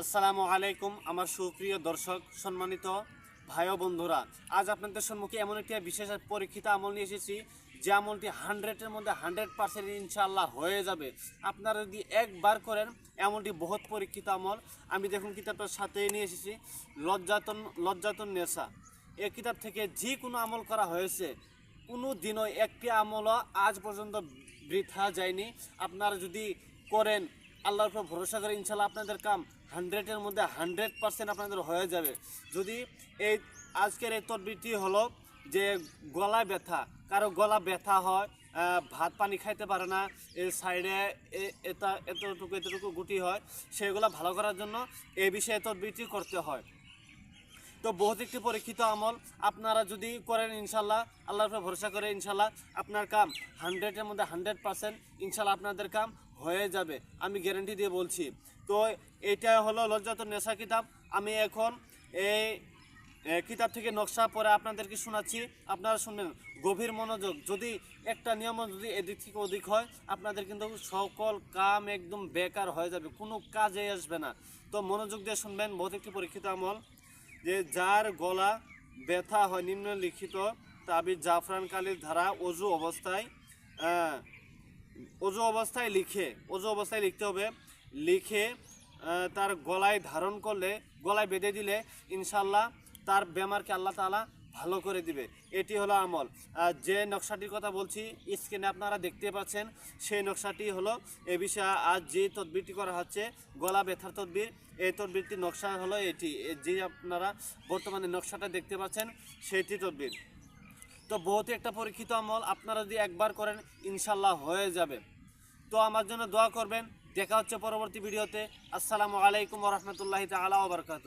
আসসালামু আলাইকুম, আমার সুপ্রিয় দর্শক, সম্মানিত ভাই বন্ধুরা। আজ আপনাদের সম্মুখে এমন একটি বিশেষ পরীক্ষিত আমল নিয়ে এসেছি, যে আমলটি হান্ড্রেডের মধ্যে হান্ড্রেড পার্সেন্ট ইনশাল্লাহ হয়ে যাবে। আপনারা যদি একবার করেন, এমনটি বহুত পরীক্ষিত আমল। আমি দেখুন কিতাবটার সাথে নিয়ে এসেছি, লজ্জাতন লজ্জাতন নেশা। এই কিতাব থেকে যে কোনো আমল করা হয়েছে, কোনো দিনও একটি আমলও আজ পর্যন্ত বৃথা যায়নি। আপনারা যদি করেন আল্লাহর উপর ভরসা করে ইনশাল্লাহ আপনাদের কাম হান্ড্রেডের মধ্যে হান্ড্রেড পার্সেন্ট আপনাদের হয়ে যাবে। যদি এই আজকের এই তরবিটি হলো যে গলা ব্যথা, কারও গলা ব্যথা হয় ভাত পানি খাইতে পারে না এই সাইডে এটা, এতটুকু এতটুকু গুটি হয়, সেগুলো ভালো করার জন্য এ বিষয়ে তরবিটি করতে হয়। তো বহুত একটি পরীক্ষিত আমল। আপনারা যদি করেন, ইনশাল্লাহ, আল্লাহর উপর ভরসা করে, ইনশাল্লাহ, আপনার কাম হান্ড্রেডের মধ্যে হান্ড্রেড পার্সেন্ট ইনশাল্লাহ আপনাদের কাম হয়ে যাবে। আমি গ্যারেন্টি দিয়ে বলছি। তো এটা হলো লজ্জাত নেশা কিতাব। আমি এখন এই কিতাব থেকে নকশা পরে আপনাদেরকে শোনাচ্ছি। আপনারা শুনবেন, গভীর মনোযোগ। যদি একটা নিয়ম যদি এদিক থেকে ওদিক হয়, আপনাদের কিন্তু সকল কাম একদম বেকার হয়ে যাবে। কোনো কাজে আসবে না। তো মনোযোগ দিয়ে শুনবেন, বহুত একটি পরীক্ষিত আমল। যে যার গলা ব্যথা হয়, নিম্নলিখিত তাবিজ জাফরান কালির ধারা অজু অবস্থায় অজু অবস্থায় লিখে, অজু অবস্থায় লিখতে হবে। লিখে তার গলায় ধারণ করলে, গলায় বেঁধে দিলে ইনশাল্লাহ তার বেমারকে আল্লাহ তাআলা ভালো করে দিবে। এটি হলো আমল। আর যে নকশাটির কথা বলছি স্ক্রিনে আপনারা দেখতে পাচ্ছেন, সেই নকশাটি হলো এ বিষয়ে আজ যে তদবিরটি করা হচ্ছে, গলা ব্যথার তদবির, এই তদবিরটির নকশা হলো এটি। যে আপনারা বর্তমানে নকশাটা দেখতে পাচ্ছেন সেইটি তদবির। তো বহুত একটা পরীক্ষিত আমল, আপনারা যদি একবার করেন ইনশাল্লাহ হয়ে যাবে। তো আমার জন্য দোয়া করবেন। দেখা হচ্ছে পরবর্তী ভিডিওতে। আসসালামু আলাইকুম রহমতুল্লাহ তালা ওবরকাত